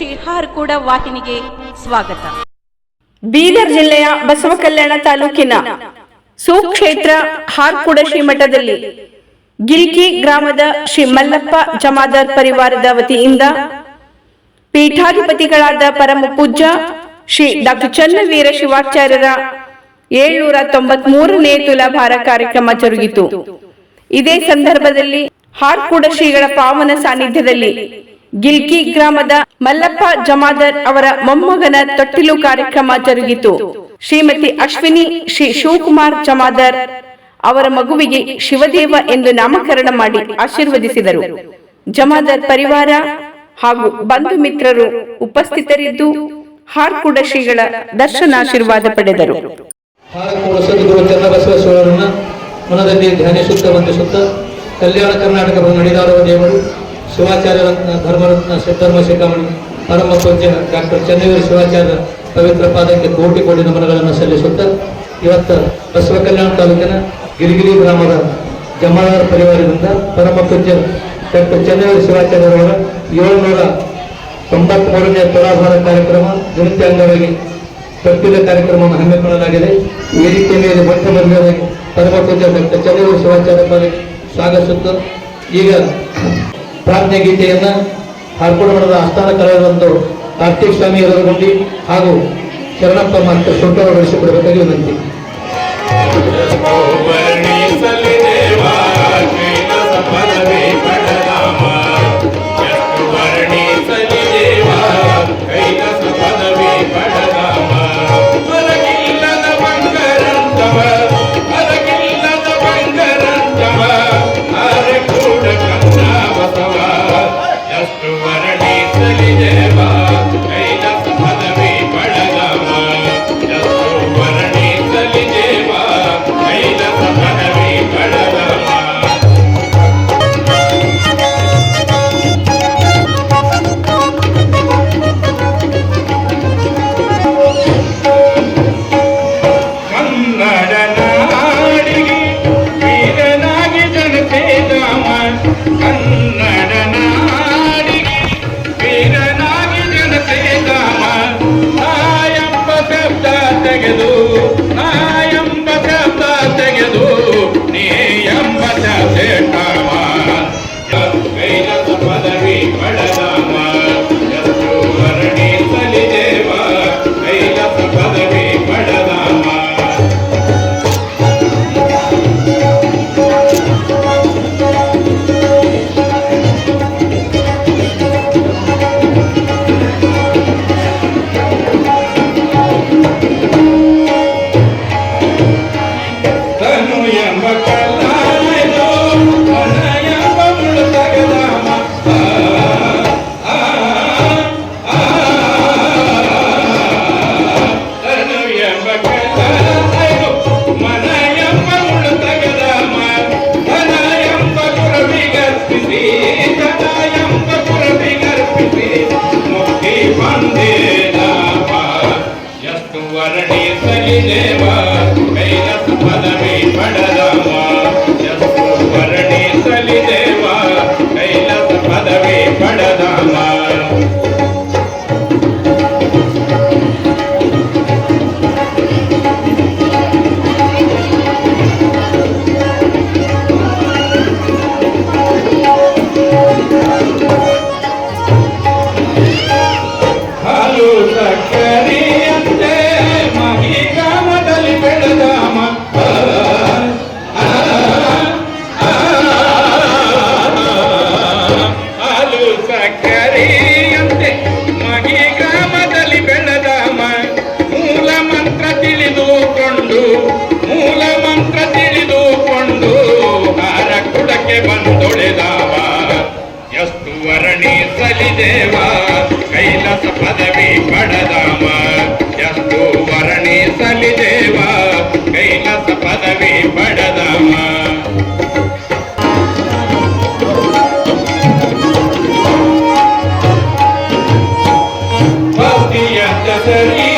ಶ್ರೀ ಕೂಡ ವಾಹಿನಿಗೆ ಸ್ವಾಗತ. ಬೀದರ್ ಜಿಲ್ಲೆಯ ಬಸವ ಕಲ್ಯಾಣ ತಾಲೂಕಿನ ಸುಕ್ಷೇತ್ರ ಹಾರ್ಕುಡ ಶ್ರೀಮಠದಲ್ಲಿ ಗಿಲ್ಕಿ ಗ್ರಾಮದ ಶ್ರೀ ಮಲ್ಲಪ್ಪ ಜಮಾದಾರ್ ಪರಿವಾರದ ವತಿಯಿಂದ ಪೀಠಾಧಿಪತಿಗಳಾದ ಪರಮ ಪೂಜ್ಯ ಶ್ರೀ ಡಾಕ್ಟರ್ ಚನ್ನವೀರ ಶಿವಾಚಾರ್ಯರ ಏಳ್ನೂರ ತೊಂಬತ್ಮೂರನೇ ತುಲಾಭಾರ ಕಾರ್ಯಕ್ರಮ ಜರುಗಿತು. ಇದೇ ಸಂದರ್ಭದಲ್ಲಿ ಹಾರ್ಕುಡ ಶ್ರೀಗಳ ಪಾವನ ಸಾನ್ನಿಧ್ಯದಲ್ಲಿ ಗಿಲ್ಕಿ ಗ್ರಾಮದ ಮಲ್ಲಪ್ಪ ಜಮಾದರ್ ಅವರ ಮೊಮ್ಮಗನ ತೊಟ್ಟಿಲು ಕಾರ್ಯಕ್ರಮ ಜರುಗಿತು. ಶ್ರೀಮತಿ ಅಶ್ವಿನಿ ಶ್ರೀ ಶಿವಕುಮಾರ್ ಜಮಾದರ್ ಅವರ ಮಗುವಿಗೆ ಶಿವದೇವ ಎಂದು ನಾಮಕರಣ ಮಾಡಿ ಆಶೀರ್ವದಿಸಿದರು. ಜಮಾದರ್ ಪರಿವಾರ ಹಾಗೂ ಬಂಧು ಮಿತ್ರರು ಉಪಸ್ಥಿತರಿದ್ದು ಹಾರ್ಕುಡ ಶ್ರೀಗಳ ದರ್ಶನಾಶೀರ್ವಾದ ಪಡೆದರು. ಕಲ್ಯಾಣ ಕರ್ನಾಟಕ ನಡೆದಾಡುವ ದೇವರು. ಶಿವಾಚಾರ್ಯ ರತ್ನ, ಧರ್ಮರತ್ನ ಸಿದ್ಧರ್ಮ ಶಿಖಾಮಣಿ ಪರಮ ಪೂಜ್ಯ ಡಾಕ್ಟರ್ ಚನ್ನವೀರ ಶಿವಾಚಾರ್ಯ ಪವಿತ್ರ ಪಾದಕ್ಕೆ ಕೋಟಿ ಕೋಟಿ ನಮನಗಳನ್ನು ಸಲ್ಲಿಸುತ್ತಾ ಇವತ್ತು ಬಸವ ಕಲ್ಯಾಣ ತಾಲೂಕಿನ ಗಿರಿಗಿರಿ ಗ್ರಾಮದ ಜಮಾದಾರ ಪರಿವಾರದಿಂದ ಪರಮ ಪೂಜ್ಯ ಡಾಕ್ಟರ್ ಚನ್ನವೀರ ಶಿವಾಚಾರ್ಯರವರ ಏಳುನೂರ ತೊಂಬತ್ಮೂರನೇ ತುಲಾಭಾರ ಕಾರ್ಯಕ್ರಮ ದಿನತ್ಯ ಅಂಗವಾಗಿ ಕಟ್ಟಿದ ಕಾರ್ಯಕ್ರಮವನ್ನು ಹಮ್ಮಿಕೊಳ್ಳಲಾಗಿದೆ. ವೇದಿಕೆ ಮೇಲೆ ಮೊಟ್ಟ ಮೊದಲಾಗಿ ಪರಮ ಪೂಜ್ಯ ಡಾಕ್ಟರ್ ಚನ್ನವೀರ ಶಿವಾಚಾರ್ಯ ಸ್ವಾಗತಿಸುತ್ತು ಈಗ ಪ್ರಾರ್ಥನೆ ಗೀತೆಯನ್ನ ಹಾರ್ಕೋಡ ಮಠದ ಆಸ್ಥಾನ ಕಲಾವಿದರಂದು ಕಾರ್ತಿಕ್ ಸ್ವಾಮಿ ಎರಗುಂಡಿ ಹಾಗೂ ಶರಣಪ್ಪ ಮತ್ತು ಶುಂಠವರು ನಡೆಸಿಕೊಡಬೇಕಾಗಿ ವಿನಂತಿ. ಎಷ್ಟು ವರ್ಣಿಸಲಿ ಪದವಿ ಪಡದವ ಭಕ್ತಿಯಂತ ಶರೀರ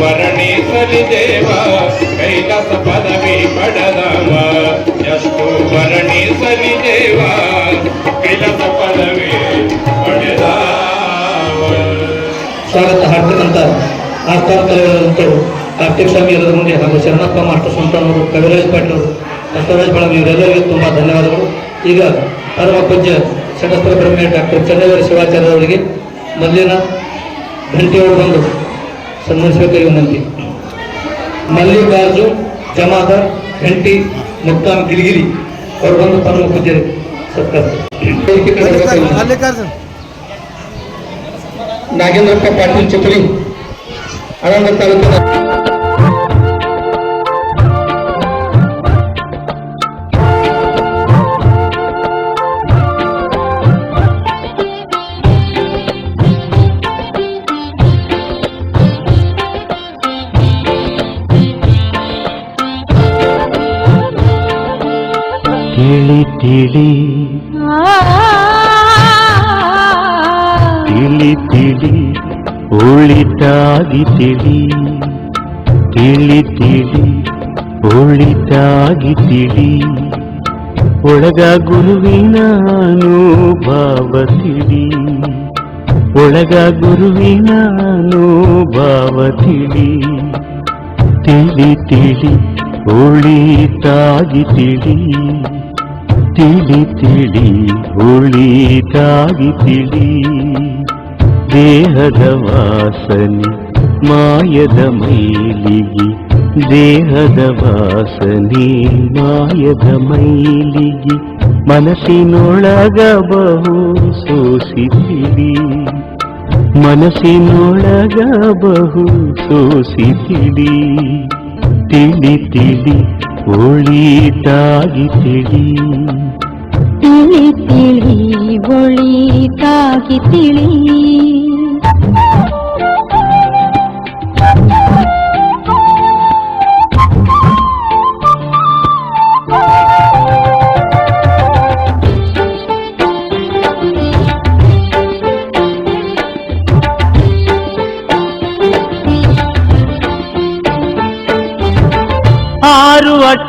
ವರ್ಣಿಸಲಿ ದೇವ ಕೈಲಾಸ ಪದವಿ ಪಡೆದವ. ಎಷ್ಟು ವರ್ಣಿಸಲಿ ದೇವ ಕೈಲಾಸ ಪದವಿ ಪಡೆದ ಸ್ವಾಗತ ಹಾಡ್ತಕ್ಕಂಥ ಆಸ್ಥಾನ ಕಲಾವಿದರಂತರು ಕಾರ್ತಿಕ್ ಸ್ವಾಮಿ ಎಲ್ಲರ ಮುಂದೆ ಹಾಗೂ ಶರಣಪ್ಪ ಮಾಸ್ಟರ್ ಸಂತಾನವರು ಕವಿರಾಜ್ ಪಾಟೀಲ್ ಬಸವರಾಜ್ ಬಳಗ ಇವರೆಲ್ಲರಿಗೂ ತುಂಬ ಧನ್ಯವಾದಗಳು. ಈಗ ಪರಮ ಪೂಜ್ಯ ಷಡಸ್ತ್ರ ಬ್ರಹ್ಮೆ ಡಾಕ್ಟರ್ ಚಂದ್ರವೀರ ಶಿವಾಚಾರ್ಯ ಅವರಿಗೆ ಮೊದಲಿನ ಘಂಟೆಯವರು ಬಂದು ಸನ್ಮಾನಿಸಬೇಕಾಗಿ ವಿನಂತಿ ಮಲ್ಲಿಕಾರ್ಜುನ್ ಜಮಾದಾರ್ ಘಂಟಿ ಮುಕ್ತಾಮ್ ಗಿಲಿಗಿಲಿ ಅವರು ಬಂದು ಪರಮ ಪೂಜ್ಯ ಸತ್ಕಾರ ಮಲ್ಲಿಕಾರ್ಜುನ್ ನಾಗೇಂದ್ರಪ್ಪ ಪಾಟೀಲ್ ಚಿಪಳಿ ಆನಂದ ತಾಲೂಕಿನ ತಿಳಿ ತಿಳಿ. ತಿಳಿ ತಿಳಿ ಒಳಿತಾಗಿ ತಿಳಿ. ತಿಳಿ ತಿಳಿ ಒಳಿತಾಗಿ ತಿಳಿ. ಒಳಗ ಗುರುವಿನ ಅನುಭವ ತಿಳಿ. ಒಳಗ ಗುರುವಿನ ಅನುಭವ ತಿಳಿ. ತಿಳಿ ತಿಳಿ ಒಳಿತಾಗಿ ತಿಳಿ. ತಿಳಿ ತಿಳಿ ಒಳಿತಾಗಿ ತಿಳಿ ದೇಹದ ವಾಸನೆ ಮಾಯದ ಮೈಲಿಗೆ ದೇಹದ ವಾಸನೆ ಮಾಯದ ಮೈಲಿಗೆ ಮನಸ್ಸಿನೊಳಗ ಬಹು ಸೋಸಿತಿಳಿ ಮನಸ್ಸಿನೊಳಗ ಬಹು ಸೋಸಿತಿಳಿ ತಿಳಿ ತಿಳಿ ಒಳಿತಾಗಿ ತಿಳಿ ತಿಳಿ ತಿಳಿ ಒಳಿತಾಗಿ ತಿಳಿ ಆರು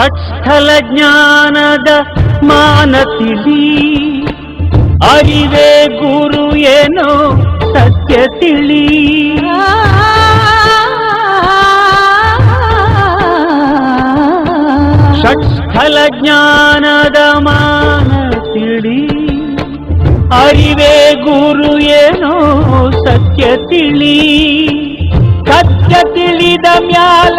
ಷಟ್ಸ್ಥಲ ಜ್ಞಾನದ ಮಾನ ಅರಿವೇ ಗುರು ಏನೋ ಸತ್ಯ ತಿಳಿ. ಷಟ್ಸ್ಥಲ ಜ್ಞಾನದ ಮಾನ ಅರಿವೆ ಗುರು ಏನೋ ಸತ್ಯ ತಿಳಿ. ಸತ್ಯ ತಿಳಿದ ಮ್ಯಾಲ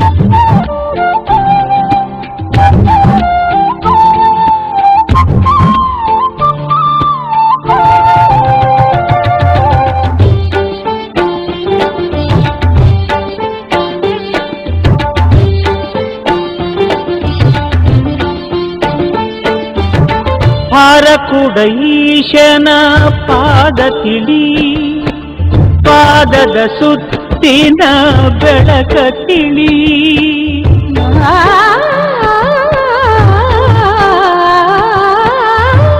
ಹಾರಕುಡ ಈಶನ ಪಾದ ತಿಳಿ, ಪಾದದ ಸುತ್ತಿನ ಬೆಳಕ ತಿಳಿ.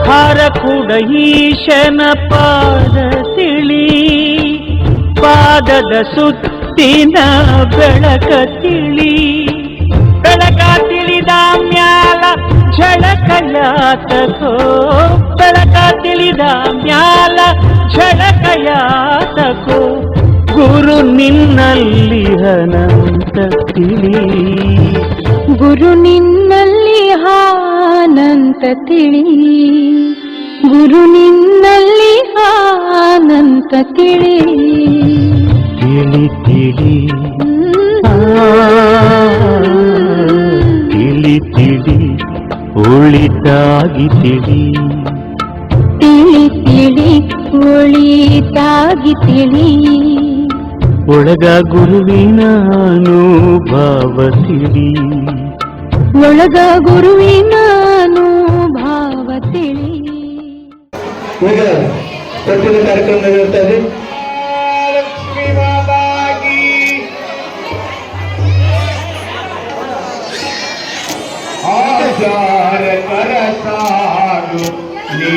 ಹಾರಕುಡ ಈಶನ ಪಾದ ತಿಳಿ, ಪಾದದ ಸುತ್ತಿನ ಬೆಳಕ ತಿಳಿ. ಬೆಳಕ ತಿಳಿದ ಮ್ಯಾಲ ಝಳಕಯಾತಕೋ ಬೆಳಕ ತಿಳಿದ ಮ್ಯಾಲ ಝಳಕಯಾತಕೋ ಗುರು ನಿನ್ನಲ್ಲಿ ಹನಂತ ತಿಳಿ. ಗುರು ನಿನ್ನಲ್ಲಿ ಹಾನಂತ ತಿಳಿ. ಗುರು ನಿನ್ನಲ್ಲಿ ಹಾನಂತ ತಿಳಿ. ತಿಳಿ ತಿಳಿ. ತಿಳಿ ತಿಳಿ. ಉಳಿತಾಗಿ ತಿಳಿ. ತಿಳಿ ತಿಳಿ ಒಳಿತಾಗಿ ತಿಳಿ. ಒಳಗ ಗುರುವಿನ ಅನುಭವ ತಿಳಿ ಒಳಗ ಗುರುವಿನ ಭಾವ ತಿಳಿ ಈಗ ಪ್ರತಿಯೊಂದು ಕಾರ್ಯಕ್ರಮ ಇದೆ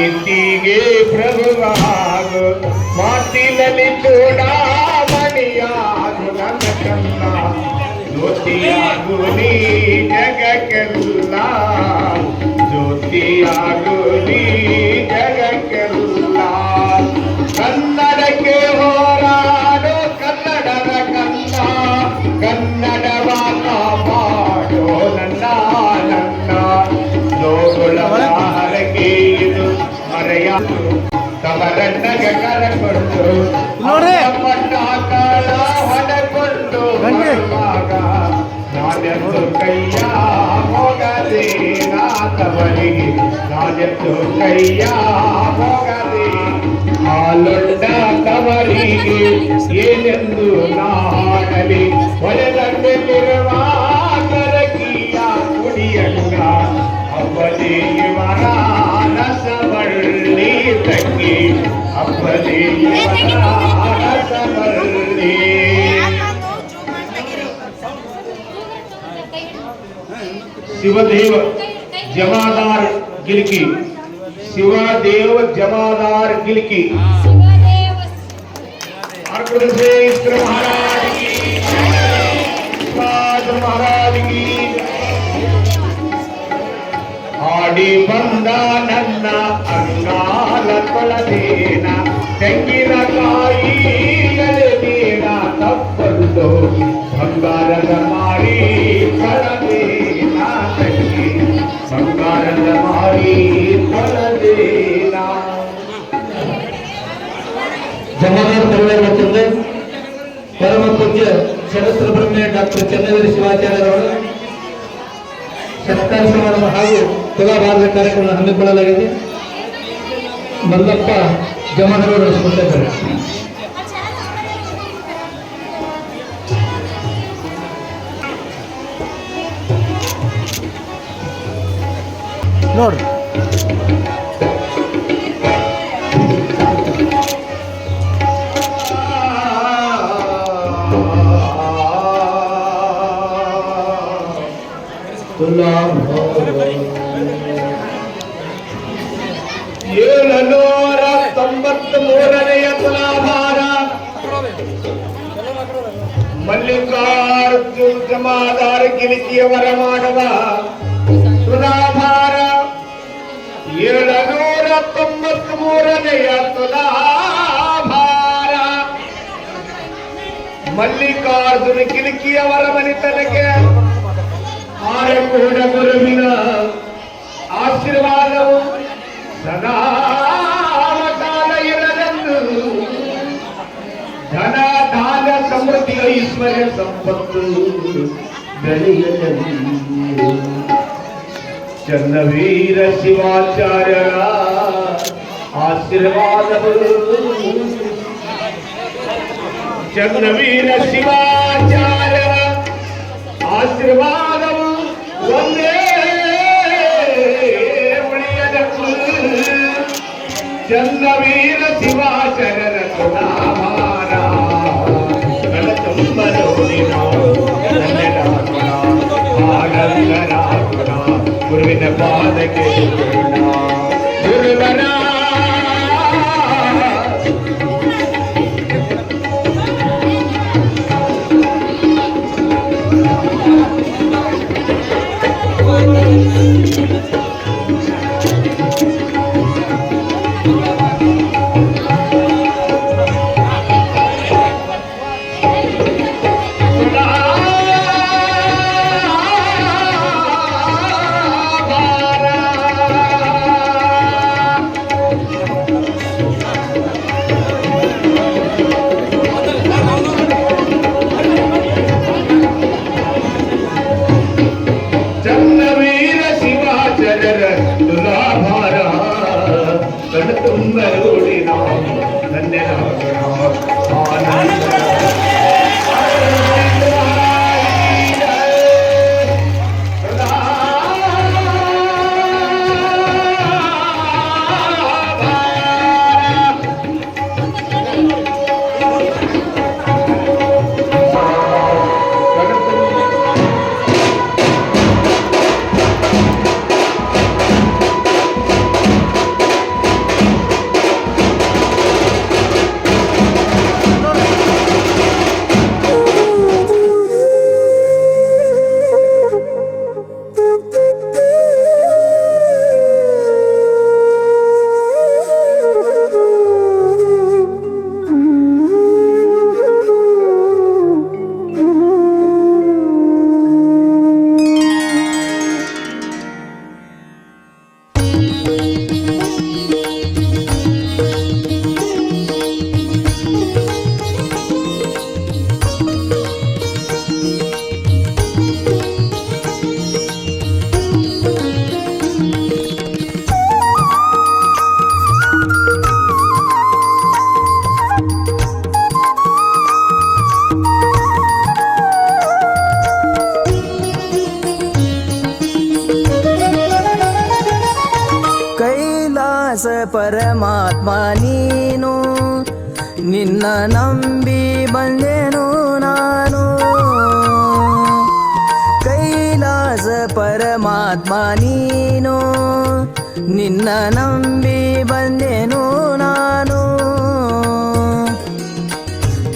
ನೀತಿಗೆ ಪ್ರಭುವಾಗು. ಮಾತಿನಲ್ಲಿ ಚೂಡಾಮಣಿಯಾಗು ನನ್ನ ಕನ್ನ ಜ್ಯೋತಿಯಾಗು ನೀ ಜಗಕ್ಕೆಲ್ಲ. ಜ್ಯೋತಿಯಾಗು ಹಾಲೊಡ್ಡ ತವರಿಗೆ ಏನೆಂದು ನಾಡಲಿ ಹೊಳೆದಂತೆಲ್ಲಿರುವ ಕರಕಿಯ शिवदेव जमादार गिल की शिवदेव जमादार गिल की महाराज महाराज की आड़ी बंदा नन्ना ಅಂಗಾಲ ತೊಳದೇನ ತೆಂಗಿನಕಾಯಿ ಎಳೆದೇನ ತಪ್ಪಲ್ಲು ಬಂಗಾರದ ಮಾರಿ ತೊಳದೇನ ತಂಗಿ. ಬಂಗಾರದ ಮಾರಿ ತೊಳದೇನ ಜಮಾದಾರ ಪರಿವಾರ ವತಿಯಿಂದ ಪರಮ ಪೂಜ್ಯ ಶರಸ್ತ್ರ ಬ್ರಹ್ಮೆ ಡಾಕ್ಟರ್ ಚನ್ನವೀರ ಶಿವಾಚಾರ್ಯರವರು ಸತ್ಕಾರ ಸಮಾರಂಭ ಹಾಗೂ ತುಲಾಭಾರದ ಕಾರ್ಯಕ್ರಮ ಹಮ್ಮಿಕೊಳ್ಳಲಾಗಿದೆ. ಮಲ್ಲಪ್ಪ ಜಮಾದಾರರು ನಡೆಸಿಕೊಟ್ಟಿದ್ದಾರೆ ನೋಡ್ರಿ. ಏಳುನೂರ ಮೂರನೆಯ ತುಲಾಭಾರ ಮಲ್ಲಿಕಾರ್ಜುನ್ ಜಮಾದಾರ ಗಿಲಿಕಿಯವರ ಮಾಡುವ ತುಲಾಭಾರ ಏಳುನೂರ ತೊಂಬತ್ತ್ ಮೂರನೆಯ ತುಲಾಭಾರ ಮಲ್ಲಿಕಾರ್ಜುನ ಗಿಲಿಕಿಯವರ ಮನೆತನಕ್ಕೆ ಆರಂಭ ಗುರುವಿನ ಆಶೀರ್ವಾದವು ಸದಾ ಸಮೃದ್ಧಿ ಐಶ್ವರ್ಯ ಸಂಪತ್ತು ಬೆಳೆಯಲೆಂದು ಚನ್ನವೀರ ಶಿವಾಚಾರ್ಯರ ಆಶೀರ್ವಾದವು ಚನ್ನವೀರ ಶಿವಾಚಾರ್ಯರ ಆಶೀರ್ವಾದವು ಒಂದೇ ಉಳಿಯದಕ್ಕೂ ಚನ್ನವೀರ ಶಿವಾಚಾರ್ಯರ ಕುಲಾಮಾನ ಗುರುವಿನ ಪರಮಾತ್ಮ ನೀನು. ನಿನ್ನ ನಂಬಿ ಬಂದೆನು ನಾನು.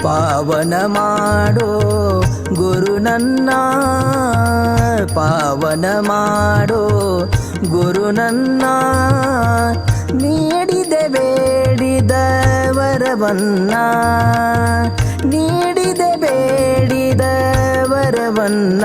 ಪಾವನ ಮಾಡೋ ಗುರು ನನ್ನ. ಪಾವನ ಮಾಡೋ ಗುರು ನನ್ನ. ನೀಡಿದೆ ಬೇಡಿದ ವರವನ್ನ ನೀಡಿದೆ ಬೇಡಿದ ವರವನ್ನ